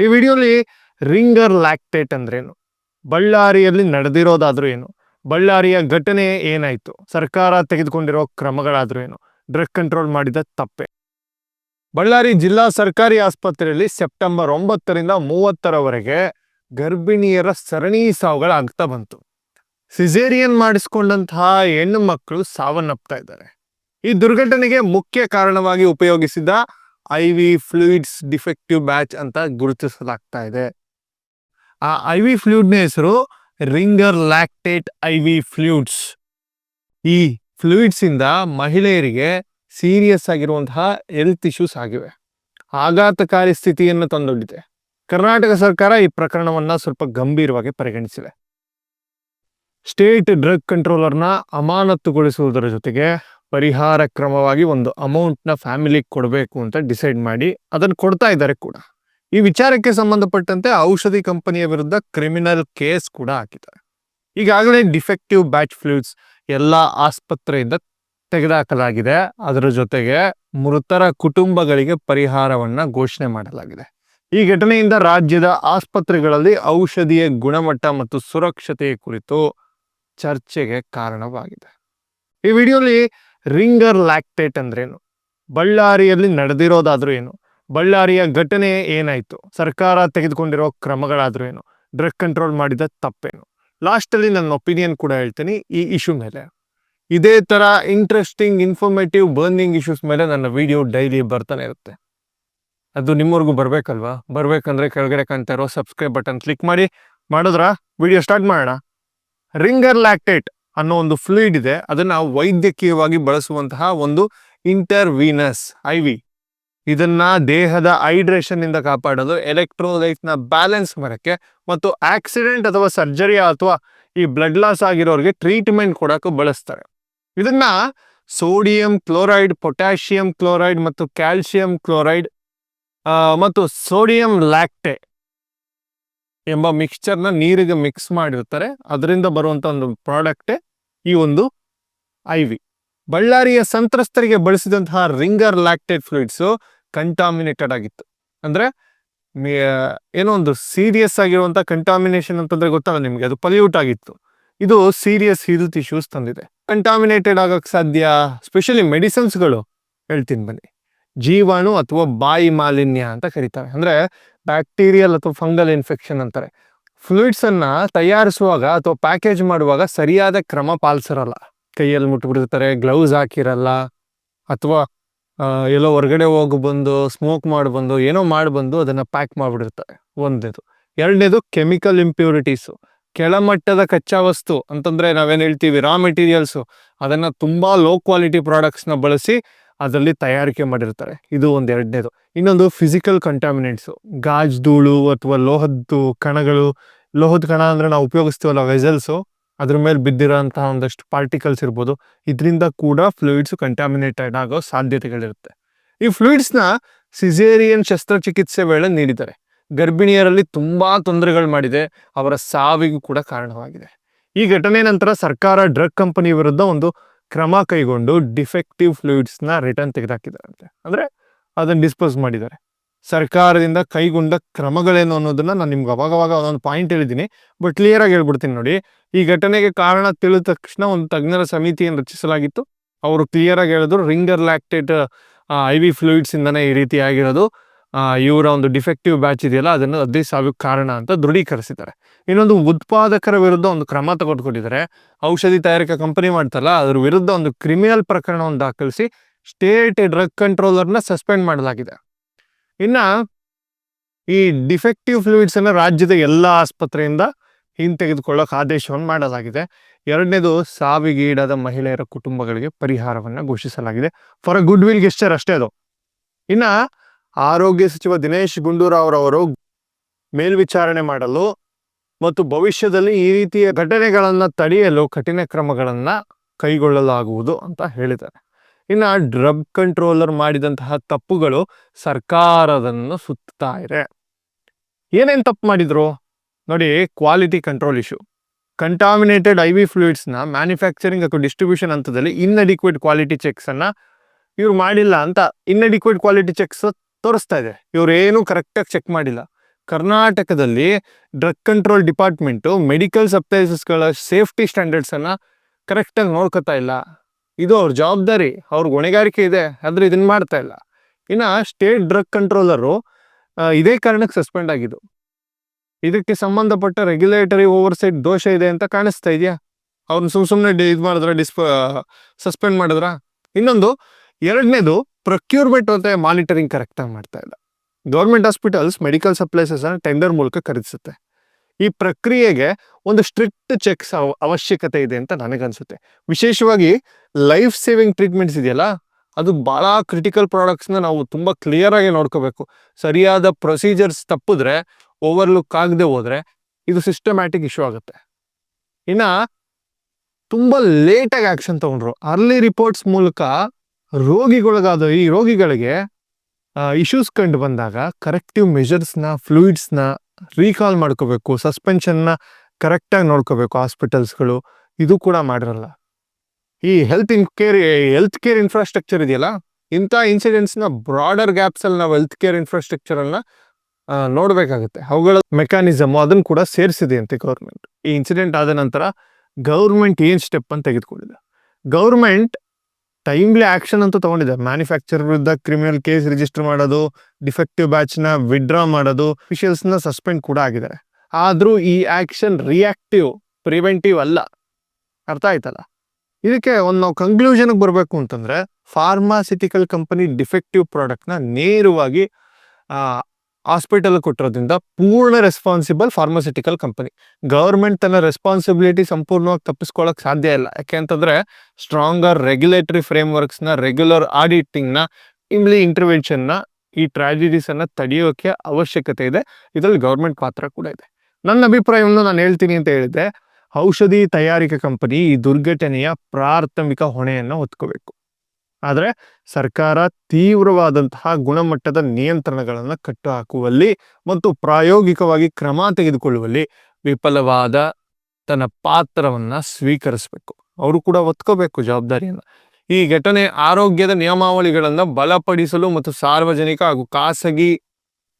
ಈ ವಿಡಿಯೋಲಿ ringer lactate ಅಂದ್ರೇನು? ಬಳ್ಳಾರಿಯಲ್ಲಿ ನಡೆದಿರೋದಾದ್ರೂ ಏನು? ಬಳ್ಳಾರಿಯ ಘಟನೆ ಏನಾಯಿತು? ಸರ್ಕಾರ ತೆಗೆದುಕೊಂಡಿರೋ ಕ್ರಮಗಳಾದ್ರೂ ಏನು? ಡ್ರಗ್ ಕಂಟ್ರೋಲ್ ಮಾಡಿದ ತಪ್ಪೆ. ಬಳ್ಳಾರಿ ಜಿಲ್ಲಾ ಸರ್ಕಾರಿ ಆಸ್ಪತ್ರೆಯಲ್ಲಿ ಸೆಪ್ಟೆಂಬರ್ ಒಂಬತ್ತರಿಂದ ಮೂವತ್ತರವರೆಗೆ ಗರ್ಭಿಣಿಯರ ಸರಣಿ ಸಾವುಗಳಾಗ್ತಾ ಬಂತು. ಸಿಜೇರಿಯನ್ ಮಾಡಿಸ್ಕೊಂಡಂತಹ ಹೆಣ್ಣು ಮಕ್ಕಳು ಸಾವನ್ನಪ್ತಾ ಇದ್ದಾರೆ. ಈ ದುರ್ಘಟನೆಗೆ ಮುಖ್ಯ ಕಾರಣವಾಗಿ ಉಪಯೋಗಿಸಿದ I V fluids defective batch ಅಂತ ಗುರುತಿಸಲಾಗ್ತಾ ಇದೆ. ಆ ಐ ವಿ ಫ್ಲೂಯಿಡ್ನ ಹೆಸರು Ringer lactate I V fluids. ಈ ಫ್ಲೂಯಿಡ್ಸ್ ಇಂದ ಮಹಿಳೆಯರಿಗೆ ಸೀರಿಯಸ್ ಆಗಿರುವಂತಹ ಹೆಲ್ತ್ ಇಶ್ಯೂಸ್ ಆಗಿವೆ. ಆಘಾತಕಾರಿ ಸ್ಥಿತಿಯನ್ನು ತಂದೊಡ್ಡಿದೆ. ಕರ್ನಾಟಕ ಸರ್ಕಾರ ಈ ಪ್ರಕರಣವನ್ನ ಸ್ವಲ್ಪ ಗಂಭೀರವಾಗಿ ಪರಿಗಣಿಸಿದೆ. ಸ್ಟೇಟ್ ಡ್ರಗ್ ಕಂಟ್ರೋಲರ್ನ ಅಮಾನತುಗೊಳಿಸುವುದರ ಜೊತೆಗೆ ಪರಿಹಾರ ಕ್ರಮವಾಗಿ ಒಂದು ಅಮೌಂಟ್ನ ಫ್ಯಾಮಿಲಿಗೆ ಕೊಡಬೇಕು ಅಂತ ಡಿಸೈಡ್ ಮಾಡಿ ಅದನ್ನು ಕೊಡ್ತಾ ಇದ್ದಾರೆ ಕೂಡ. ಈ ವಿಚಾರಕ್ಕೆ ಸಂಬಂಧಪಟ್ಟಂತೆ ಔಷಧಿ ಕಂಪನಿಯ ವಿರುದ್ಧ ಕ್ರಿಮಿನಲ್ ಕೇಸ್ ಕೂಡ ಹಾಕಿದ್ದಾರೆ. ಈಗಾಗಲೇ ಡಿಫೆಕ್ಟಿವ್ ಬ್ಯಾಚ್ ಫ್ಲೂಡ್ಸ್ ಎಲ್ಲ ಆಸ್ಪತ್ರೆಯಿಂದ ತೆಗೆದುಹಾಕಲಾಗಿದೆ ಅದರ ಜೊತೆಗೆ ಮೃತರ ಕುಟುಂಬಗಳಿಗೆ ಪರಿಹಾರವನ್ನ ಘೋಷಣೆ ಮಾಡಲಾಗಿದೆ. ಈ ಘಟನೆಯಿಂದ ರಾಜ್ಯದ ಆಸ್ಪತ್ರೆಗಳಲ್ಲಿ ಔಷಧಿಯ ಗುಣಮಟ್ಟ ಮತ್ತು ಸುರಕ್ಷತೆಯ ಕುರಿತು ಚರ್ಚೆಗೆ ಕಾರಣವಾಗಿದೆ. ಈ ವಿಡಿಯೋಲಿ ರಿಂಗರ್ ಲ್ಯಾಕ್ಟೇಟ್ ಅಂದ್ರೇನು? ಬಳ್ಳಾರಿಯಲ್ಲಿ ನಡೆದಿರೋದಾದ್ರೂ ಏನು? ಬಳ್ಳಾರಿಯ ಘಟನೆ ಏನಾಯಿತು? ಸರ್ಕಾರ ತೆಗೆದುಕೊಂಡಿರೋ ಕ್ರಮಗಳಾದ್ರೂ ಏನು? ಡ್ರಗ್ ಕಂಟ್ರೋಲ್ ಮಾಡಿದ ತಪ್ಪೇನು? ಲಾಸ್ಟಲ್ಲಿ ನನ್ನ ಒಪಿನಿಯನ್ ಕೂಡ ಹೇಳ್ತೀನಿ ಈ ಇಶ್ಯೂ ಮೇಲೆ. ಇದೇ ಥರ ಇಂಟ್ರೆಸ್ಟಿಂಗ್, ಇನ್ಫಾರ್ಮೇಟಿವ್, ಬರ್ನಿಂಗ್ ಇಶ್ಯೂಸ್ ಮೇಲೆ ನನ್ನ ವಿಡಿಯೋ ಡೈಲಿ ಬರ್ತಾನೆ ಇರುತ್ತೆ. ಅದು ನಿಮ್ಮವರೆಗೂ ಬರಬೇಕಲ್ವಾ? ಬರಬೇಕಂದ್ರೆ ಕೆಳಗಡೆ ಕಾಣ್ತಾ ಇರೋ ಸಬ್ಸ್ಕ್ರೈಬ್ ಬಟನ್ ಕ್ಲಿಕ್ ಮಾಡಿ. ಮಾಡಿದ್ರ? ವಿಡಿಯೋ ಸ್ಟಾರ್ಟ್ ಮಾಡೋಣ. Ringer lactate. ಅನ್ನೋ ಒಂದು ಫ್ಲೂಯಿಡ್ ಇದೆ. ಅದನ್ನ ವೈದ್ಯಕೀಯವಾಗಿ ಬಳಸುವಂತಹ ಒಂದು ಇಂಟರ್ವೀನಸ್ ಐ ವಿ ಇದನ್ನ ದೇಹದ ಹೈಡ್ರೇಷನ್ ಇಂದ ಕಾಪಾಡಲು ಎಲೆಕ್ಟ್ರೋಲೈಟ್ನ ಬ್ಯಾಲೆನ್ಸ್ ಮಾಡಕ್ಕೆ ಮತ್ತು ಆಕ್ಸಿಡೆಂಟ್ ಅಥವಾ ಸರ್ಜರಿ ಅಥವಾ ಈ ಬ್ಲಡ್ ಲಾಸ್ ಆಗಿರೋರಿಗೆ ಟ್ರೀಟ್ಮೆಂಟ್ ಕೊಡಕ್ಕೂ ಬಳಸ್ತಾರೆ. ಇದನ್ನ ಸೋಡಿಯಂ ಕ್ಲೋರೈಡ್ ಪೊಟ್ಯಾಷಿಯಂ ಕ್ಲೋರೈಡ್ ಮತ್ತು ಕ್ಯಾಲ್ಸಿಯಂ ಕ್ಲೋರೈಡ್ ಮತ್ತು ಸೋಡಿಯಂ ಲ್ಯಾಕ್ಟೆ ಎಂಬ ಮಿಕ್ಸ್ಚರ್ನ ನೀರಿಗೆ ಮಿಕ್ಸ್ ಮಾಡಿರ್ತಾರೆ. ಅದರಿಂದ ಬರುವಂತ ಒಂದು ಪ್ರಾಡಕ್ಟೇ ಈ ಒಂದು ಐ ವಿ ಬಳ್ಳಾರಿಯ ಸಂತ್ರಸ್ತರಿಗೆ ಬಳಸಿದಂತಹ ರಿಂಗರ್ ಲ್ಯಾಕ್ಟೇಟ್ ಫ್ಲೂಯಿಡ್ಸು ಕಂಟಾಮಿನೇಟೆಡ್ ಆಗಿತ್ತು. ಅಂದ್ರೆ ಏನೋ ಒಂದು ಸೀರಿಯಸ್ ಆಗಿರುವಂತ ಕಂಟಾಮಿನೇಷನ್ ಅಂತಂದ್ರೆ ಗೊತ್ತಲ್ಲ ನಿಮಗೆ, ಅದು ಪಲ್ಯೂಟ್ ಆಗಿತ್ತು. ಇದು ಸೀರಿಯಸ್ ಹೆಲ್ತ್ ಇಶ್ಯೂಸ್ ತಂದಿದೆ. ಕಂಟಾಮಿನೇಟೆಡ್ ಆಗಕ್ ಸಾಧ್ಯ ಸ್ಪೆಷಲಿ ಮೆಡಿಸಿನ್ಸ್ಗಳು ಹೇಳ್ತೀನಿ ಬನ್ನಿ. ಜೀವಾಣು ಅಥವಾ ಬಾಯಿ ಮಾಲಿನ್ಯ ಅಂತ ಕರೀತಾರೆ. ಅಂದ್ರೆ ಬ್ಯಾಕ್ಟೀರಿಯಲ್ ಅಥವಾ ಫಂಗಲ್ ಇನ್ಫೆಕ್ಷನ್ ಅಂತಾರೆ. ಫ್ಲೂಯಿಡ್ಸ್ ಅನ್ನ ತಯಾರಿಸುವಾಗ ಅಥವಾ ಪ್ಯಾಕೇಜ್ ಮಾಡುವಾಗ ಸರಿಯಾದ ಕ್ರಮ ಪಾಲಿಸಿರಲ್ಲ. ಕೈಯಲ್ಲಿ ಮುಟ್ಬಿಡ್ತಾರೆ ಗ್ಲೌಸ್ ಹಾಕಿರಲ್ಲ, ಅಥವಾ ಎಲ್ಲೋ ಹೊರಗಡೆ ಹೋಗಿ ಬಂದು ಸ್ಮೋಕ್ ಮಾಡಿ ಬಂದು, ಏನೋ ಮಾಡಿ ಬಂದು ಅದನ್ನು ಪ್ಯಾಕ್ ಮಾಡಿಬಿಡಿರ್ತಾರೆ ಒಂದೇದು. ಎರಡನೇದು ಕೆಮಿಕಲ್ ಇಂಪ್ಯೂರಿಟೀಸು ಕೆಳಮಟ್ಟದ ಕಚ್ಚಾ ವಸ್ತು ಅಂತಂದರೆ ನಾವೇನು ಹೇಳ್ತೀವಿ ರಾ ಮೆಟೀರಿಯಲ್ಸು ಅದನ್ನು ತುಂಬ ಲೋ ಕ್ವಾಲಿಟಿ ಪ್ರಾಡಕ್ಟ್ಸ್ನ ಬಳಸಿ ಅದರಲ್ಲಿ ತಯಾರಿಕೆ ಮಾಡಿರ್ತಾರೆ. ಇದು ಒಂದು ಎರಡನೇದು. ಇನ್ನೊಂದು ಫಿಸಿಕಲ್ ಕಂಟಾಮಿನೆಂಟ್ಸು ಗಾಜ್ ಧೂಳು ಅಥವಾ ಲೋಹದ್ದು ಕಣಗಳು. ಲೋಹದ ಕಣ ಅಂದ್ರೆ ನಾವು ಉಪಯೋಗಿಸ್ತೀವಲ್ಲ ವೆಸಲ್ಸು ಅದ್ರ ಮೇಲೆ ಬಿದ್ದಿರೋಂತಹ ಒಂದಷ್ಟು ಪಾರ್ಟಿಕಲ್ಸ್ ಇರ್ಬೋದು. ಇದರಿಂದ ಕೂಡ ಫ್ಲೂಯಿಡ್ಸ್ ಕಂಟಾಮಿನೇಟೆಡ್ ಆಗೋ ಸಾಧ್ಯತೆಗಳಿರುತ್ತೆ. ಈ ಫ್ಲೂಯಿಡ್ಸ್ನ ಸಿಜೇರಿಯನ್ ಶಸ್ತ್ರಚಿಕಿತ್ಸೆ ವೇಳೆ ನೀಡಿದ್ದಾರೆ. ಗರ್ಭಿಣಿಯರಲ್ಲಿ ತುಂಬಾ ತೊಂದರೆಗಳು ಮಾಡಿದೆ. ಅವರ ಸಾವಿಗೂ ಕೂಡ ಕಾರಣವಾಗಿದೆ. ಈ ಘಟನೆ ನಂತರ ಸರ್ಕಾರ ಡ್ರಗ್ ಕಂಪನಿ ವಿರುದ್ಧ ಒಂದು ಕ್ರಮ ಕೈಗೊಂಡು ಡಿಫೆಕ್ಟಿವ್ ಫ್ಲೂಯಿಡ್ಸ್ನ ರಿಟರ್ನ್ ತೆಗೆದುಹಾಕಿದಾರಂತೆ ಅಂದ್ರೆ ಅದನ್ನ ಡಿಸ್ಪೋಸ್ ಮಾಡಿದ್ದಾರೆ. ಸರ್ಕಾರದಿಂದ ಕೈಗೊಂಡ ಕ್ರಮಗಳೇನು ಅನ್ನೋದನ್ನ ನಾನು ನಿಮ್ಗೆ ಅವಾಗವಾಗ ಒಂದೊಂದು ಪಾಯಿಂಟ್ ಹೇಳಿದ್ದೀನಿ. ಬಟ್ ಕ್ಲಿಯರ್ ಆಗಿ ಹೇಳ್ಬಿಡ್ತೀನಿ ನೋಡಿ. ಈ ಘಟನೆಗೆ ಕಾರಣ ತಿಳಿದ ತಕ್ಷಣ ಒಂದು ತಜ್ಞರ ಸಮಿತಿಯನ್ನು ರಚಿಸಲಾಗಿತ್ತು. ಅವರು ಕ್ಲಿಯರ್ ಆಗಿ ಹೇಳಿದ್ರು, Ringer lactate I V fluids ಇಂದನೇ ಈ ರೀತಿ ಆಗಿರೋದು. ಇವರ ಒಂದು ಡಿಫೆಕ್ಟಿವ್ ಬ್ಯಾಚ್ ಇದೆಯಲ್ಲ, ಅದನ್ನು ಅದೇ ಸಾವಿಗೆ ಕಾರಣ ಅಂತ ದೃಢೀಕರಿಸಿದ್ದಾರೆ. ಇನ್ನೊಂದು ಉತ್ಪಾದಕರ ವಿರುದ್ಧ ಒಂದು ಕ್ರಮ ತೆಗೆದುಕೊಂಡಿದ್ದಾರೆ. ಔಷಧಿ ತಯಾರಿಕಾ ಕಂಪನಿ ಮಾಡ್ತಲ್ಲ ಅದ್ರ ವಿರುದ್ಧ ಒಂದು ಕ್ರಿಮಿನಲ್ ಪ್ರಕರಣವನ್ನು ದಾಖಲಿಸಿ ಸ್ಟೇಟ್ ಡ್ರಗ್ ಕಂಟ್ರೋಲರ್ನ ಸಸ್ಪೆಂಡ್ ಮಾಡಲಾಗಿದೆ. ಇನ್ನ ಈ ಡಿಫೆಕ್ಟಿವ್ ಫ್ಲೂಯಿಡ್ಸ್ ಅನ್ನ ರಾಜ್ಯದ ಎಲ್ಲ ಆಸ್ಪತ್ರೆಯಿಂದ ಹಿಂತೆಗೆದುಕೊಳ್ಳೋಕೆ ಆದೇಶವನ್ನು ಮಾಡಲಾಗಿದೆ. ಎರಡನೇದು ಸಾವಿಗೀಡಾದ ಮಹಿಳೆಯರ ಕುಟುಂಬಗಳಿಗೆ ಪರಿಹಾರವನ್ನು ಘೋಷಿಸಲಾಗಿದೆ. For a good will gesture ಅಷ್ಟೇ ಅದು. ಇನ್ನ ಆರೋಗ್ಯ ಸಚಿವ ದಿನೇಶ್ ಗುಂಡೂರಾವ್ ರವರು ಮೇಲ್ವಿಚಾರಣೆ ಮಾಡಲು ಮತ್ತು ಭವಿಷ್ಯದಲ್ಲಿ ಈ ರೀತಿಯ ಘಟನೆಗಳನ್ನು ತಡೆಯಲು ಕಠಿಣ ಕ್ರಮಗಳನ್ನು ಕೈಗೊಳ್ಳಲಾಗುವುದು ಅಂತ ಹೇಳಿದ್ದಾರೆ. ಇನ್ನು ಡ್ರಗ್ ಕಂಟ್ರೋಲರ್ ಮಾಡಿದಂತಹ ತಪ್ಪುಗಳು ಸರ್ಕಾರದನ್ನು ಸುತ್ತಾ ಇದೆ. ಏನೇನು ತಪ್ಪು ಮಾಡಿದ್ರು? ನೋಡಿ quality control issue contaminated I V ಫ್ಲೂಯಿಡ್ಸ್ನ manufacturing ಅಥವಾ ಡಿಸ್ಟ್ರಿಬ್ಯೂಷನ್ ಹಂತದಲ್ಲಿ ಇನ್ಅಡಿಕ್ವೇಟ್ ಕ್ವಾಲಿಟಿ ಚೆಕ್ಸ್ ಅನ್ನ ಇವ್ರು ಮಾಡಿಲ್ಲ ಅಂತ ಇನ್ಅಡಿಕ್ವೇಟ್ ಕ್ವಾಲಿಟಿ ಚೆಕ್ಸ್ ತೋರಿಸ್ತಾ ಇದೆ. ಇವ್ರು ಏನು ಕರೆಕ್ಟಾಗಿ ಚೆಕ್ ಮಾಡಿಲ್ಲ. ಕರ್ನಾಟಕದಲ್ಲಿ ಡ್ರಗ್ ಕಂಟ್ರೋಲ್ ಡಿಪಾರ್ಟ್ಮೆಂಟು ಮೆಡಿಕಲ್ ಸಪ್ಲೈಸಸ್ಗಳ ಸೇಫ್ಟಿ ಸ್ಟ್ಯಾಂಡರ್ಡ್ಸನ್ನು ಕರೆಕ್ಟಾಗಿ ನೋಡ್ಕೋತಾ ಇಲ್ಲ. ಇದು ಅವ್ರ ಜವಾಬ್ದಾರಿ ಅವ್ರಿಗೆ ಹೊಣೆಗಾರಿಕೆ ಇದೆ, ಆದರೆ ಇದನ್ನು ಮಾಡ್ತಾ ಇಲ್ಲ. ಇನ್ನು ಸ್ಟೇಟ್ ಡ್ರಗ್ ಕಂಟ್ರೋಲರು ಇದೇ ಕಾರಣಕ್ಕೆ ಸಸ್ಪೆಂಡ್ ಆಗಿದ್ದು. ಇದಕ್ಕೆ ಸಂಬಂಧಪಟ್ಟ ರೆಗ್ಯುಲೇಟರಿ ಓವರ್ಸೈಟ್ ದೋಷ ಇದೆ ಅಂತ ಕಾಣಿಸ್ತಾ ಇದೆಯಾ? ಅವ್ರನ್ನ ಸುಮ್ ಸುಮ್ಮನೆ ಇದು ಮಾಡಿದ್ರ ಡಿಸ್ಪ ಸಸ್ಪೆಂಡ್ ಮಾಡಿದ್ರ? ಇನ್ನೊಂದು, ಎರಡನೇದು, ಪ್ರೊಕ್ಯೂರ್ಮೆಂಟ್ ಮತ್ತೆ ಮಾನಿಟರಿಂಗ್ ಕರೆಕ್ಟಾಗಿ ಮಾಡ್ತಾ ಇಲ್ಲ. Government hospitals medical supplies tender ಮೂಲಕ ಖರೀದಿಸುತ್ತೆ. ಈ ಪ್ರಕ್ರಿಯೆಗೆ ಒಂದು ಸ್ಟ್ರಿಕ್ಟ್ ಚೆಕ್ಸ್ ಅವಶ್ಯಕತೆ ಇದೆ ಅಂತ ನನಗನ್ಸುತ್ತೆ. ವಿಶೇಷವಾಗಿ ಲೈಫ್ ಸೇವಿಂಗ್ ಟ್ರೀಟ್ಮೆಂಟ್ಸ್ ಇದೆಯಲ್ಲ, ಅದು ಭಾಳ ಕ್ರಿಟಿಕಲ್ ಪ್ರಾಡಕ್ಟ್ಸ್ನ ನಾವು ತುಂಬ ಕ್ಲಿಯರಾಗಿ ನೋಡ್ಕೋಬೇಕು. ಸರಿಯಾದ ಪ್ರೊಸೀಜರ್ಸ್ ತಪ್ಪಿದ್ರೆ ಓವರ್ಲುಕ್ ಆಗದೆ ಹೋದ್ರೆ ಇದು ಸಿಸ್ಟಮ್ಯಾಟಿಕ್ ಇಶ್ಯೂ ಆಗುತ್ತೆ. ಇನ್ನು ತುಂಬ ಲೇಟಾಗಿ ಆ್ಯಕ್ಷನ್ ತಗೊಂಡ್ರು. ಅರ್ಲಿ ರಿಪೋರ್ಟ್ಸ್ ಮೂಲಕ ರೋಗಿಗಳಿಗಾದ ಈ ರೋಗಿಗಳಿಗೆ ಇಶ್ಯೂಸ್ ಕಂಡು ಬಂದಾಗ ಕರೆಕ್ಟಿವ್ ಮೆಷರ್ಸ್ನ ಫ್ಲೂಯಿಡ್ಸ್ನ ರೀಕಾಲ್ ಮಾಡ್ಕೋಬೇಕು ಸಸ್ಪೆನ್ಷನ್ನ ಕರೆಕ್ಟಾಗಿ ನೋಡ್ಕೋಬೇಕು ಹಾಸ್ಪಿಟಲ್ಸ್ಗಳು ಇದು ಕೂಡ ಮಾಡಿರಲ್ಲ. ಈ health in care health care infrastructure ಇದೆಯಲ್ಲ, ಇಂಥ ಇನ್ಸಿಡೆಂಟ್ಸ್ನ ಬ್ರಾಡರ್ ಗ್ಯಾಪ್ಸಲ್ಲಿ ನಾವು ಹೆಲ್ತ್ ಕೇರ್ ಇನ್ಫ್ರಾಸ್ಟ್ರಕ್ಚರನ್ನ ನೋಡಬೇಕಾಗುತ್ತೆ. ಅವುಗಳ ಮೆಕ್ಯಾನಿಸಮ್ ಅದನ್ನು ಕೂಡ ಸೇರಿಸಿದೆ ಅಂತೆ ಗೌರ್ಮೆಂಟ್ ಈ ಇನ್ಸಿಡೆಂಟ್ ಆದ ನಂತರ ಗೌರ್ಮೆಂಟ್ ಏನು ಸ್ಟೆಪ್ ಅಂತ ತೆಗೆದುಕೊಂಡಿದೆ? ಗೌರ್ಮೆಂಟ್ ಟೈಮ್ಲಿ ಆಕ್ಷನ್ ಅಂತ ತಗೊಂಡಿದೆ ಮ್ಯಾನುಫ್ಯಾಕ್ಚರ್ ವಿರುದ್ಧ ಕ್ರಿಮಿನಲ್ ಕೇಸ್ ರಿಜಿಸ್ಟರ್ ಮಾಡೋದು ಡಿಫೆಕ್ಟಿವ್ ಬ್ಯಾಚ್ನ ವಿಡ್ರಾ ಮಾಡೋದು ನ ಸಸ್ಪೆಂಡ್ ಕೂಡ ಆಗಿದ್ದಾರೆ. ಆದರೂ ಈ ಆಕ್ಷನ್ ರಿಯಾಕ್ಟಿವ್ ಪ್ರಿವೆಂಟಿವ್ ಅಲ್ಲ. ಅರ್ಥ ಆಯ್ತಲ್ಲ? ಇದಕ್ಕೆ ಒಂದು ನಾವು ಕನ್ಕ್ಲೂಷನ್ಗೆ ಬರಬೇಕು ಅಂತಂದ್ರೆ ಫಾರ್ಮಾಸಿಟಿಕಲ್ ಕಂಪನಿ ಡಿಫೆಕ್ಟಿವ್ ಪ್ರಾಡಕ್ಟ್ನ ನೇರವಾಗಿ ಹಾಸ್ಪಿಟಲ್ ಕೊಟ್ಟಿರೋದ್ರಿಂದ ಪೂರ್ಣ ರೆಸ್ಪಾನ್ಸಿಬಲ್ ಫಾರ್ಮಾಸಿಟಿಕಲ್ ಕಂಪನಿ ಗೌರ್ಮೆಂಟ್ ತನ್ನ ರೆಸ್ಪಾನ್ಸಿಬಿಲಿಟಿ ಸಂಪೂರ್ಣವಾಗಿ ತಪ್ಪಿಸ್ಕೊಳ್ಳೋಕೆ ಸಾಧ್ಯ ಇಲ್ಲ. ಯಾಕೆ ಅಂತಂದ್ರೆ ಸ್ಟ್ರಾಂಗರ್ ರೆಗ್ಯುಲೇಟರಿ ಫ್ರೇಮ್ವರ್ಕ್ಸ್ನ ರೆಗ್ಯುಲರ್ ಆಡಿಟಿಂಗ್ನ ಇಮ್ಲಿ ಇಂಟರ್ವೆನ್ಷನ್ನ ಈ ಟ್ರಾಜಿಡೀಸನ್ನು ತಡೆಯೋಕೆ ಅವಶ್ಯಕತೆ ಇದೆ. ಇದರಲ್ಲಿ ಗೌರ್ಮೆಂಟ್ ಪಾತ್ರ ಕೂಡ ಇದೆ. ನನ್ನ ಅಭಿಪ್ರಾಯವನ್ನು ನಾನು ಹೇಳ್ತೀನಿ ಅಂತ ಹೇಳಿದ್ದೆ ಔಷಧಿ ತಯಾರಿಕಾ ಕಂಪನಿ ಈ ದುರ್ಘಟನೆಯ ಪ್ರಾಥಮಿಕ ಹೊಣೆಯನ್ನು ಹೊತ್ಕೋಬೇಕು. ಆದರೆ ಸರ್ಕಾರ ತೀವ್ರವಾದಂತಹ ಗುಣಮಟ್ಟದ ನಿಯಂತ್ರಣಗಳನ್ನು ಕಟ್ಟು ಹಾಕುವಲ್ಲಿ ಮತ್ತು ಪ್ರಾಯೋಗಿಕವಾಗಿ ಕ್ರಮ ತೆಗೆದುಕೊಳ್ಳುವಲ್ಲಿ ವಿಫಲವಾದ ತನ್ನ ಪಾತ್ರವನ್ನ ಸ್ವೀಕರಿಸಬೇಕು. ಅವರು ಕೂಡ ಒತ್ಕೋಬೇಕು ಜವಾಬ್ದಾರಿಯನ್ನು. ಈ ಘಟನೆ ಆರೋಗ್ಯದ ನಿಯಮಾವಳಿಗಳನ್ನು ಬಲಪಡಿಸಲು ಮತ್ತು ಸಾರ್ವಜನಿಕ ಹಾಗೂ ಖಾಸಗಿ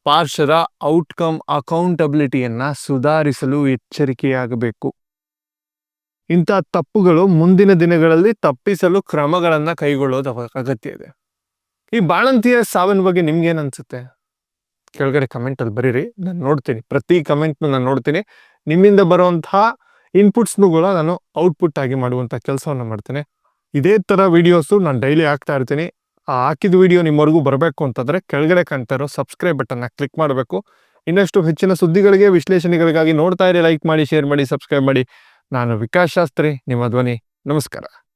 ಪಾರ್ಶ್ವರ ಔಟ್ಕಮ್ ಅಕೌಂಟಬಿಲಿಟಿಯನ್ನು ಸುಧಾರಿಸಲು ಎಚ್ಚರಿಕೆಯಾಗಬೇಕು. ಇಂಥ ತಪ್ಪುಗಳು ಮುಂದಿನ ದಿನಗಳಲ್ಲಿ ತಪ್ಪಿಸಲು ಕ್ರಮಗಳನ್ನು ಕೈಗೊಳ್ಳೋದು ಅಗತ್ಯ ಇದೆ. ಈ ಬಾಣಂತಿಯ ಸಾವಿನ ಬಗ್ಗೆ ನಿಮ್ಗೇನು ಅನ್ಸುತ್ತೆ? ಕೆಳಗಡೆ ಕಮೆಂಟಲ್ಲಿ ಬರೀರಿ, ನಾನು ನೋಡ್ತೀನಿ. ಪ್ರತಿ ಕಮೆಂಟ್ನು ನಾನು ನೋಡ್ತೀನಿ. ನಿಮ್ಮಿಂದ ಬರುವಂತಹ ಕೂಡ ನಾನು ಔಟ್ಪುಟ್ ಆಗಿ ಮಾಡುವಂಥ ಕೆಲಸವನ್ನು ಮಾಡ್ತೇನೆ. ಇದೇ ಥರ ವೀಡಿಯೋಸು ನಾನು ಡೈಲಿ ಹಾಕ್ತಾ ಇರ್ತೀನಿ. ಆ ಹಾಕಿದ ವೀಡಿಯೋ ನಿಮ್ಮವರೆಗೂ ಬರಬೇಕು ಅಂತಂದರೆ ಕೆಳಗಡೆ ಕಾಣ್ತಾ ಇರೋ ಸಬ್ಸ್ಕ್ರೈಬ್ ಬಟನ್ನ ಕ್ಲಿಕ್ ಮಾಡಬೇಕು. ಇನ್ನಷ್ಟು ಹೆಚ್ಚಿನ ಸುದ್ದಿಗಳಿಗೆ, ವಿಶ್ಲೇಷಣೆಗಳಿಗಾಗಿ ನೋಡ್ತಾ ಇರಿ ಲೈಕ್ ಮಾಡಿ ಶೇರ್ ಮಾಡಿ ಸಬ್ಸ್ಕ್ರೈಬ್ ಮಾಡಿ. ನಾನು ವಿಕಾಸ್ ಶಾಸ್ತ್ರಿ ನಿಮ್ಮ ಧ್ವನಿ ನಮಸ್ಕಾರ.